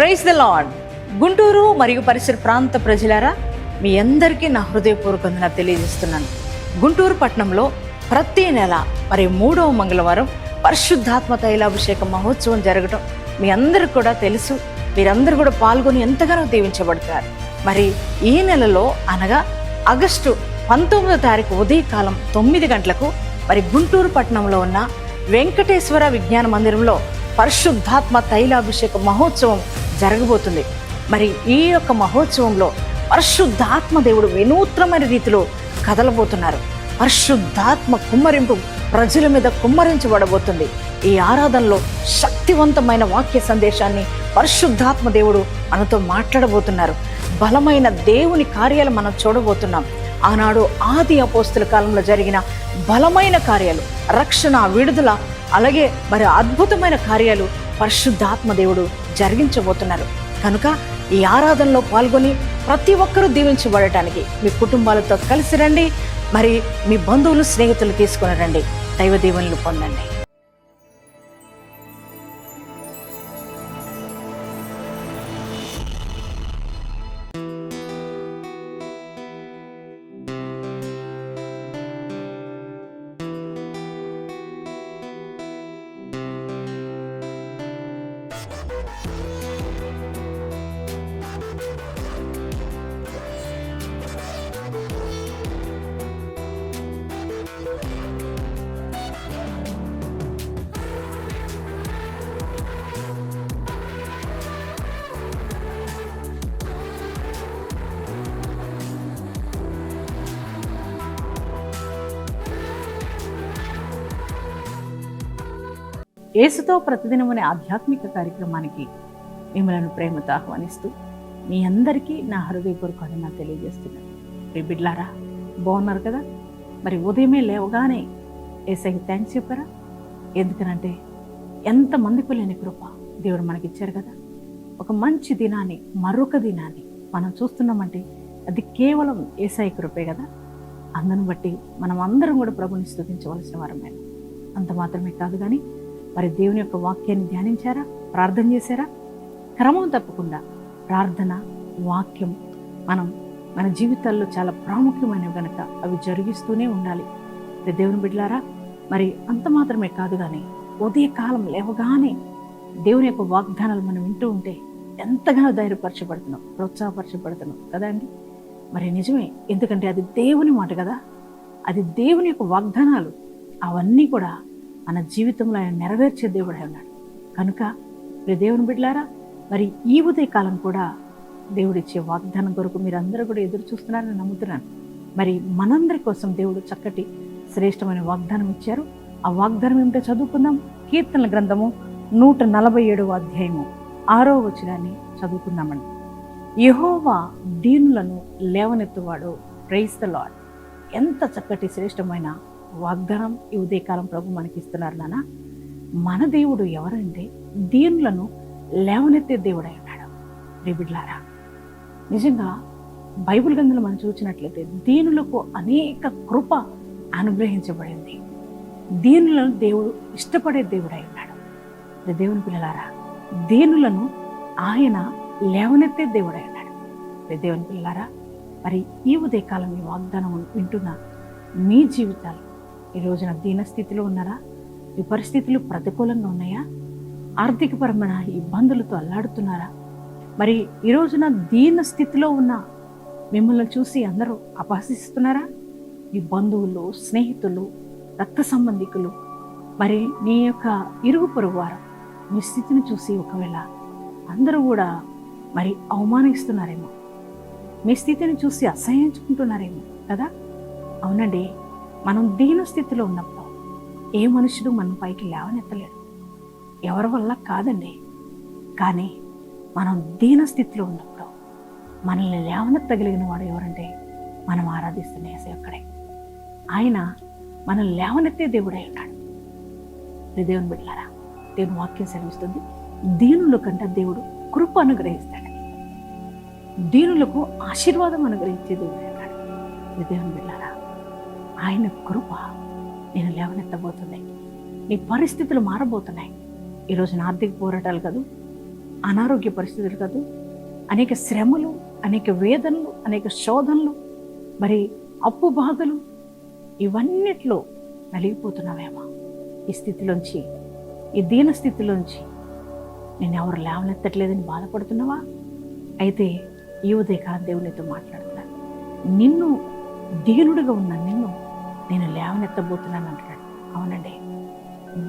Praise the lord Guntur మరియు పరిసర ప్రాంత ప్రజలారా మీ అందరికీ నా హృదయపూర్వక వందనాలు తెలియజేస్తున్నాను. గుంటూరు పట్టణంలో ప్రతి నెల మరి మూడవ మంగళవారం పరిశుద్ధాత్మ తైలాభిషేక మహోత్సవం జరగటం మీ అందరికి కూడా తెలుసు. మీరందరూ కూడా పాల్గొని ఎంతగానో దీవించబడతారు. మరి ఈ నెలలో అనగా ఆగస్టు పంతొమ్మిదో తారీఖు ఉదయకాలం తొమ్మిది గంటలకు మరి గుంటూరు పట్టణంలో ఉన్న వెంకటేశ్వర విజ్ఞాన మందిరంలో పరిశుద్ధాత్మ తైలాభిషేక మహోత్సవం జరగబోతుంది. మరి ఈ యొక్క మహోత్సవంలో పరిశుద్ధాత్మ దేవుడు వినూత్నమైన రీతిలో కదలబోతున్నారు. పరిశుద్ధాత్మ కుమ్మరింపు ప్రజల మీద కుమ్మరించబడబోతుంది. ఈ ఆరాధనలో శక్తివంతమైన వాక్య సందేశాన్ని పరిశుద్ధాత్మ దేవుడు మనతో మాట్లాడబోతున్నారు. బలమైన దేవుని కార్యాలు మనం చూడబోతున్నాం. ఆనాడు ఆది అపోస్తుల కాలంలో జరిగిన బలమైన కార్యాలు రక్షణ విడుదల అలాగే మరి అద్భుతమైన కార్యాలు పరిశుద్ధాత్మ దేవుడు జరిగించబోతున్నారు. కనుక ఈ ఆరాధనలో పాల్గొని ప్రతి ఒక్కరూ దీవించబడటానికి మీ కుటుంబాలతో కలిసి రండి. మరి మీ బంధువులు స్నేహితులు తీసుకుని రండి. దైవ దీవెనలు పొందండి. యేసుతో ప్రతిదినం అనే ఆధ్యాత్మిక కార్యక్రమానికి మిమ్మలను ప్రేమతో ఆహ్వానిస్తూ మీ అందరికీ నా హృదయపూర్వక నా తెలియజేస్తున్నాను. మీ బిడ్లారా బాగున్నారు కదా? మరి ఉదయమే లేవగానే ఏసైకి థ్యాంక్స్ చెప్పారా? ఎందుకనంటే ఎంతమందికి లేని కృప దేవుడు మనకి ఇచ్చారు కదా. ఒక మంచి దినాన్ని మరొక దినాన్ని మనం చూస్తున్నామంటే అది కేవలం ఏసఐ కృపే కదా. అందును బట్టి మనం అందరం కూడా ప్రభుని స్థుతించవలసిన వారమే అంత మాత్రమే కాదు కానీ మరి దేవుని యొక్క వాక్యాన్ని ధ్యానించారా? ప్రార్థన చేశారా? క్రమం తప్పకుండా ప్రార్థన వాక్యం మనం మన జీవితాల్లో చాలా ప్రాముఖ్యమైనవి కనుక అవి జరిగిస్తూనే ఉండాలి. దేవుని బిడ్డలారా మరి అంత మాత్రమే కాదు కానీ ఉదయకాలం లేవగానే దేవుని యొక్క వాగ్దానాలు మనం వింటూ ఉంటే ఎంతగానో ధైర్యపరచబడుతున్నాం ప్రోత్సాహపరచబడుతున్నాం. కదా అండి? మరి నిజమే ఎందుకంటే అది దేవుని మాట కదా? అది దేవుని యొక్క వాగ్దానాలు అవన్నీ కూడా మన జీవితంలో ఆయన నెరవేర్చే దేవుడై ఉన్నాడు. కనుక మీరు దేవుని బిడ్డలారా మరి ఈ ఉదయకాలం కూడా దేవుడిచ్చే వాగ్దానం కొరకు మీరందరూ కూడా ఎదురు చూస్తున్నారని నమ్ముతున్నాను. మరి మనందరి కోసం దేవుడు చక్కటి శ్రేష్టమైన వాగ్దానం ఇచ్చారు. ఆ వాగ్దానం ఏమిటో చదువుకుందాం. కీర్తనల గ్రంథము నూట నలభై ఏడవ అధ్యాయము ఆరో వచనాన్ని చదువుకుందామండి. యహోవా దీనులను లేవనెత్తువాడు. ప్రైస్ ద లాడ్ ఎంత చక్కటి శ్రేష్టమైన వాగ్దానం ఈ ఉదయకాలం ప్రభు మనకి ఇస్తున్నారు నాన్న. మన దేవుడు ఎవరంటే దీనులను లేవనెత్తే దేవుడై ఉన్నాడు. రేబిడ్లారా నిజంగా బైబిల్ గ్రంథంలో మనం చూసినట్లయితే దీనులకు అనేక కృప అనుగ్రహించబడింది. దీనులను దేవుడు ఇష్టపడే దేవుడై ఉన్నాడు. దేవుని పిల్లలారా దీనులను ఆయన లేవనెత్తే దేవుడై ఉన్నాడు. దేవుని పిల్లలారా మరి ఈ ఉదయకాలం ఈ వాగ్దానం వింటున్న మీ జీవితాలు ఈ రోజున దీనస్థితిలో ఉన్నారా? మీ పరిస్థితులు ప్రతికూలంగా ఉన్నాయా? ఆర్థికపరమైన ఇబ్బందులతో అల్లాడుతున్నారా? మరి ఈ రోజున దీన స్థితిలో ఉన్న మిమ్మల్ని చూసి అందరూ అపహసిస్తున్నారా? మీ బంధువులు స్నేహితులు రక్త సంబంధికులు మరి నీ యొక్క ఇరుగు పొరుగు వారు మీ స్థితిని చూసి ఒకవేళ అందరూ కూడా మరి అవమానిస్తున్నారేమో? మీ స్థితిని చూసి అసహ్యించుకుంటున్నారేమో కదా? అవునండి. మనం దీన స్థితిలో ఉన్నప్పుడు ఏ మనుషుడు మనం పైకి లేవనెత్తలేడు. ఎవరి వల్ల కాదండి. కానీ మనం దీన స్థితిలో ఉన్నప్పుడు మనల్ని లేవనెత్తగలిగిన వాడు ఎవరంటే మనం ఆరాధిస్తున్న ఏసై ఒక్కడే. ఆయన మనం లేవనెత్తే దేవుడై ఉన్నాడు దేవుని బిడ్డారా దేవుని వాక్యం సెలవిస్తుంది. దీనుల కంటే దేవుడు కృప అనుగ్రహిస్తాడు. దీనులకు ఆశీర్వాదం అనుగ్రహించే దేవుడై ఉన్నాడు దేవుని బిడ్డారా ఆయన కృప నేను లేవనెత్తబోతున్నాయి నీ పరిస్థితులు మారబోతున్నాయి. ఈరోజు నా ఆర్థిక పోరాటాలు కాదు అనారోగ్య పరిస్థితులు కాదు అనేక శ్రమలు అనేక వేదనలు అనేక శోధనలు మరి అప్పు బాధలు ఇవన్నిట్లో నలిగిపోతున్నావేమో? ఈ స్థితిలోంచి ఈ దీన స్థితిలోంచి నేను ఎవరు లేవనెత్తట్లేదని బాధపడుతున్నావా? అయితే ఈ ఉదయకాలం దేవునితో మాట్లాడుతున్నాను నిన్ను దీనుడిగా ఉన్న నిన్ను నేను లేవనెత్తబోతున్నాను అంటున్నాడు. అవునండి.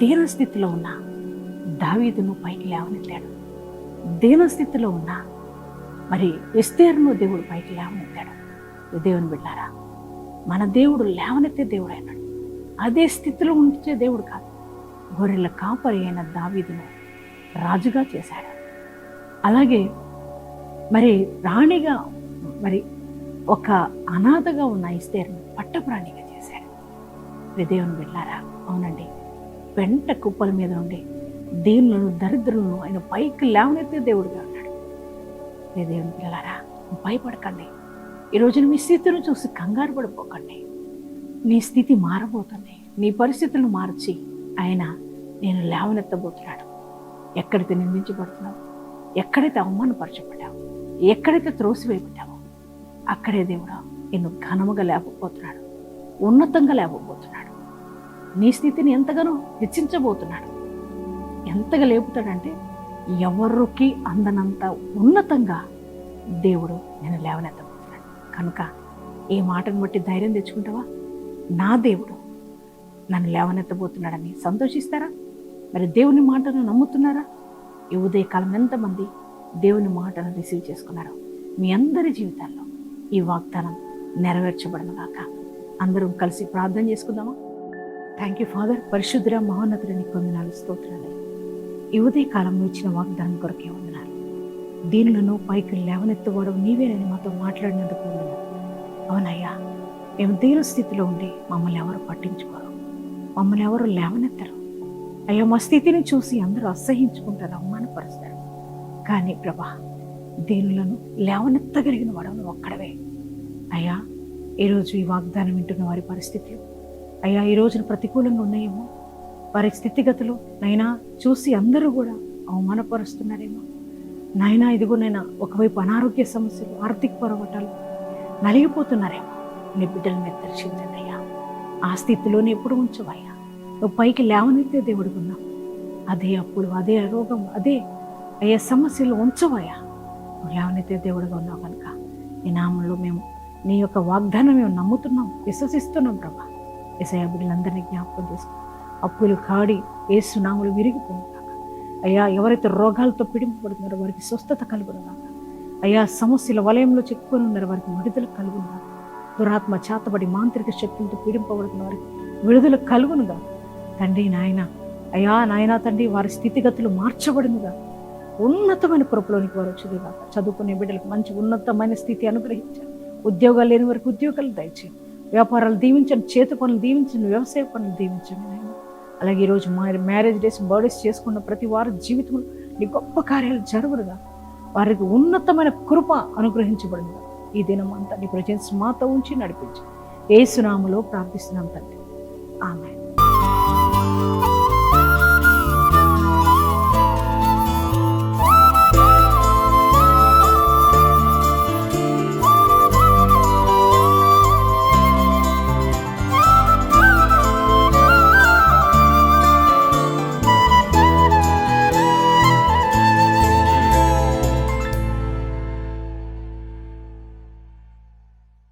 దీనస్థితిలో ఉన్న దావీదును పైకి లేవనెత్తాడు. దీనస్థితిలో ఉన్న మరి ఎస్తేరును దేవుడు పైకి లేవనెత్తాడు. దేవుని బిడ్డారా మన దేవుడు లేవనెత్తే దేవుడు అయినాడు. అదే స్థితిలో ఉంచే దేవుడు కాదు. గొర్రెల కాపరి అయిన దావీదును రాజుగా చేశాడు. అలాగే మరి రాణిగా మరి ఒక అనాథగా ఉన్న ఇస్తేరును పట్టప్రాణిగా విదేవుని వెళ్ళారా దేవుని అవునండి. పెంట కుప్పల మీద ఉండి దీనులను దరిద్రులను ఆయన పైకి లేవనెత్తే దేవుడిగా ఉన్నాడు. విదేవుని వెళ్ళారా భయపడకండి. ఈ రోజున మీ స్థితిని చూసి కంగారు పడిపోకండి. నీ స్థితి మారబోతుంది. నీ పరిస్థితులను మార్చి ఆయన నేను లేవనెత్తబోతున్నాడు. ఎక్కడైతే నిందించబడుతున్నావు? ఎక్కడైతే అవమానపరచబడ్డావు? ఎక్కడైతే త్రోసివేయబడ్డావో? అక్కడే దేవుడు నిన్ను ఘనముగా లేకపోతున్నాడు ఉన్నతంగా లేకపోతున్నాడు నీ స్థితిని ఎంతగానో హెచ్చించబోతున్నాడు. ఎంతగా లేపుతాడంటే ఎవరికి అందనంత ఉన్నతంగా దేవుడు నేను లేవనెత్తబోతున్నాడు. కనుక ఏ మాటను బట్టి ధైర్యం తెచ్చుకుంటావా? నా దేవుడు నన్ను లేవనెత్తబోతున్నాడని సంతోషిస్తారా? మరి దేవుని మాటను నమ్ముతున్నారా? ఈ ఉదయకాలం ఎంతమంది దేవుని మాటను రిసీవ్ చేసుకున్నారో మీ అందరి జీవితాల్లో ఈ వాగ్దానం నెరవేర్చబడను గాక అందరం కలిసి ప్రార్థన చేసుకుందామా? థ్యాంక్ యూ ఫాదర్ పరిశుద్ధుర మహోన్నతుడిని పొందినాలు స్తోత్రాలు. ఈ ఉదయ కాలంలో ఇచ్చిన వాగ్దానం కొరకే వందనాలు. దీనులను పైకి లేవనెత్తుకోవడం నీవేనని మాతో మాట్లాడినందుకు వందనాలు. అవునయ్యా మేము దీని స్థితిలో ఉండి మమ్మల్ని ఎవరు పట్టించుకోరు. మమ్మల్ని ఎవరు లేవనెత్తరు. అయ్యా మా స్థితిని చూసి అందరూ అసహించుకుంటారు అవమానపరుస్తారు. కానీ ప్రభా దీనులను లేవనెత్తగలిగిన వాడు ఒక్కడవే. అయ్యా ఈరోజు ఈ వాగ్దానం వింటున్న వారి పరిస్థితులు అయ్యా ఈ రోజున ప్రతికూలంగా ఉన్నాయేమో. వారి స్థితిగతులు నైనా చూసి అందరూ కూడా అవమానపరుస్తున్నారేమో. నాయనా ఇదిగో నైనా ఒకవైపు అనారోగ్య సమస్యలు ఆర్థిక పొరపాటాలు నలిగిపోతున్నారేమో. నీ బిడ్డల మీద దర్శించండి అయ్యా. ఆ స్థితిలోనే ఎప్పుడు ఉంచవయ్యా. నువ్వు పైకి లేవనైతే దేవుడికి ఉన్నావు. అదే అప్పుడు అదే రోగం అదే అయ్యే సమస్యలు ఉంచవయ్యా. నువ్వు లేవనైతే దేవుడుగా ఉన్నావు కనుక. నీ నామంలో మేము నీ యొక్క వాగ్దానం మేము నమ్ముతున్నాం విశ్వసిస్తున్నాం ప్రభా. ఎసయ బిడ్డలందరినీ జ్ఞాపకం చేసుకో. అప్పులు కాడి ఏసునాములు విరిగిపోను అయ్యా ఎవరైతే రోగాలతో పిడింపబడుతున్నారో వారికి స్వస్థత కలుగును అయ్యా సమస్యల వలయంలో చిక్కుకొని ఉన్నారు వారికి విడుదల కలుగును దురాత్మ చేతబడి మాంత్రిక శక్తులతో పీడింపబడుతున్న వారికి విడుదల కలుగునుగా తండ్రి నాయన అయ్యా నాయనా తండ్రి వారి స్థితిగతులు మార్చబడినగా ఉన్నతమైన కృపలోనికి వారు వచ్చేదిగా చదువుకునే బిడ్డలకు మంచి ఉన్నతమైన స్థితి అనుగ్రహించారు. ఉద్యోగాలు లేని వారికి ఉద్యోగాలు దయచేయండి. వ్యాపారాలు దీవించండి చేతి పనులు దీవించండి వ్యవసాయ పనులు దీవించండి నాయన. అలాగే ఈరోజు మ్యారేజ్ డేస్ బర్త్డేస్ చేసుకున్న ప్రతి వారి జీవితంలో నీ గొప్ప కార్యాలు జరుగురుగా. వారికి ఉన్నతమైన కృప అనుగ్రహించబడింది ఈ దినం అంతా నీ ప్రజెన్స్ మాతో ఉంచి నడిపించి. ఏ ప్రార్థిస్తున్నాం తండ్రి. ఆమె